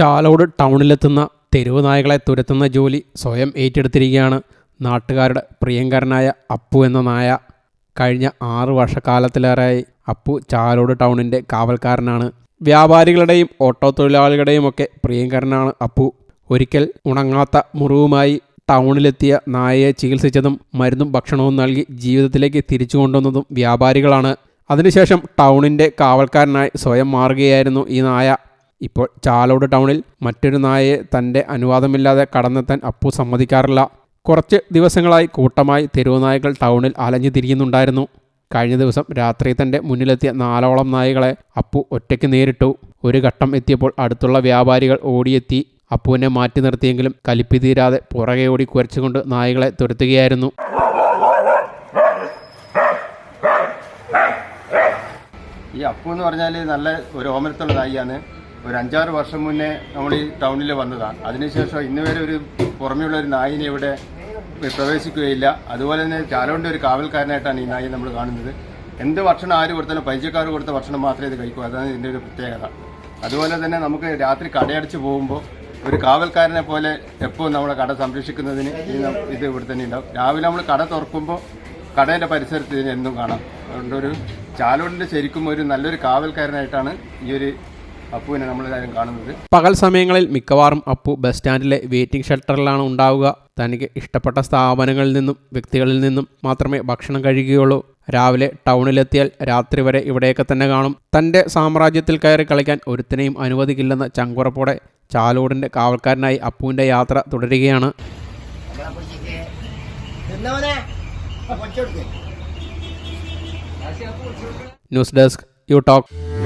ചാലോട് ടൗണിലെത്തുന്ന തെരുവ് നായകളെ തുരത്തുന്ന ജോലി സ്വയം ഏറ്റെടുത്തിരിക്കുകയാണ് നാട്ടുകാരുടെ പ്രിയങ്കരനായ അപ്പു എന്ന നായ. കഴിഞ്ഞ ആറു വർഷക്കാലത്തിലേറെയായി അപ്പു ചാലോട് ടൗണിന്റെ കാവൽക്കാരനാണ്. വ്യാപാരികളുടെയും ഓട്ടോ തൊഴിലാളികളുടെയും ഒക്കെ പ്രിയങ്കരനാണ് അപ്പു. ഒരിക്കൽ ഉണങ്ങാത്ത മുറിവുമായി ടൗണിലെത്തിയ നായയെ ചികിത്സിച്ചതും മരുന്നും ഭക്ഷണവും നൽകി ജീവിതത്തിലേക്ക് തിരിച്ചു കൊണ്ടുവന്നതും വ്യാപാരികളാണ്. അതിനുശേഷം ടൗണിന്റെ കാവൽക്കാരനായി സ്വയം മാറുകയായിരുന്നു ഈ നായ. ഇപ്പോൾ ചാലോട് ടൗണിൽ മറ്റൊരു നായയെ തന്റെ അനുവാദമില്ലാതെ കടന്നെത്താൻ അപ്പു സമ്മതിക്കാറില്ല. കുറച്ച് ദിവസങ്ങളായി കൂട്ടമായി തെരുവുനായകൾ ടൗണിൽ അലഞ്ഞു തിരിയുന്നുണ്ടായിരുന്നു. കഴിഞ്ഞ ദിവസം രാത്രി തന്റെ മുന്നിലെത്തിയ നാലോളം നായകളെ അപ്പു ഒറ്റയ്ക്ക് നേരിട്ടു. ഒരു ഘട്ടം എത്തിയപ്പോൾ അടുത്തുള്ള വ്യാപാരികൾ ഓടിയെത്തി അപ്പുവിനെ മാറ്റി നിർത്തിയെങ്കിലും കലിപ്പി തീരാതെ പുറകെ ഓടി കുരച്ചുകൊണ്ട് നായകളെ തുരത്തുകയായിരുന്നു. ഈ അപ്പു എന്ന് പറഞ്ഞാൽ നല്ല ഒരു ഓമനത്തുള്ള നായിയാണ്. ഒരു അഞ്ചാറ് വർഷം മുന്നേ നമ്മൾ ഈ ടൗണിൽ വന്നതാണ് അതിനുശേഷം ഇന്ന് വരെ ഒരു പുറമെയുള്ള ഒരു നായിനെ ഇവിടെ പ്രവേശിക്കുകയില്ല. അതുപോലെ തന്നെ ചാലോണ്ടി ഒരു കാവൽക്കാരനായിട്ടാണ് ഈ നായി നമ്മൾ കാണുന്നത്. എന്ത് ഭക്ഷണം ആര് കൊടുത്താലും പരിചയക്കാർ കൊടുത്ത ഭക്ഷണം മാത്രമേ ഇത് കഴിക്കൂ. അതാണ് ഇതിന്റെ ഒരു പ്രത്യേകത. അതുപോലെ തന്നെ നമുക്ക് രാത്രി കടയടച്ച് പോകുമ്പോൾ ഒരു കാവൽക്കാരനെ പോലെ എപ്പോഴും നമ്മളെ കട സംരക്ഷിക്കുന്നതിന് ഇത് ഇവിടെ തന്നെ ഉണ്ടാവും. രാവിലെ നമ്മൾ കട തുറക്കുമ്പോൾ കടയുടെ പരിസരത്ത് ഇതിനെന്തും കാണാം. അതുകൊണ്ട് ഒരു ചാലോടിന്റെ ശരിക്കും ഒരു നല്ലൊരു കാവൽക്കാരനായിട്ടാണ് ഈ ഒരു അപ്പുവിനെ നമ്മളെല്ലാവരും കാണുന്നത്. പകൽ സമയങ്ങളിൽ മിക്കവാറും അപ്പു ബസ് സ്റ്റാൻഡിലെ വെയിറ്റിംഗ് ഷെൽട്ടറിലാണ് ഉണ്ടാവുക. തനിക്ക് ഇഷ്ടപ്പെട്ട സ്ഥാപനങ്ങളിൽ നിന്നും വ്യക്തികളിൽ നിന്നും മാത്രമേ ഭക്ഷണം കഴിക്കുകയുള്ളൂ. രാവിലെ ടൗണിലെത്തിയാൽ രാത്രി വരെ ഇവിടെയൊക്കെ തന്നെ കാണും. തന്റെ സാമ്രാജ്യത്തിൽ കയറി കളിക്കാൻ ഒരുത്തിനെയും അനുവദിക്കില്ലെന്ന ചങ്കുറപ്പോടെ ചാലോടിന്റെ കാവൽക്കാരനായി അപ്പുവിന്റെ യാത്ര തുടരുകയാണ്. ന്യൂസ് ഡെസ്ക് യു ടോക്ക്.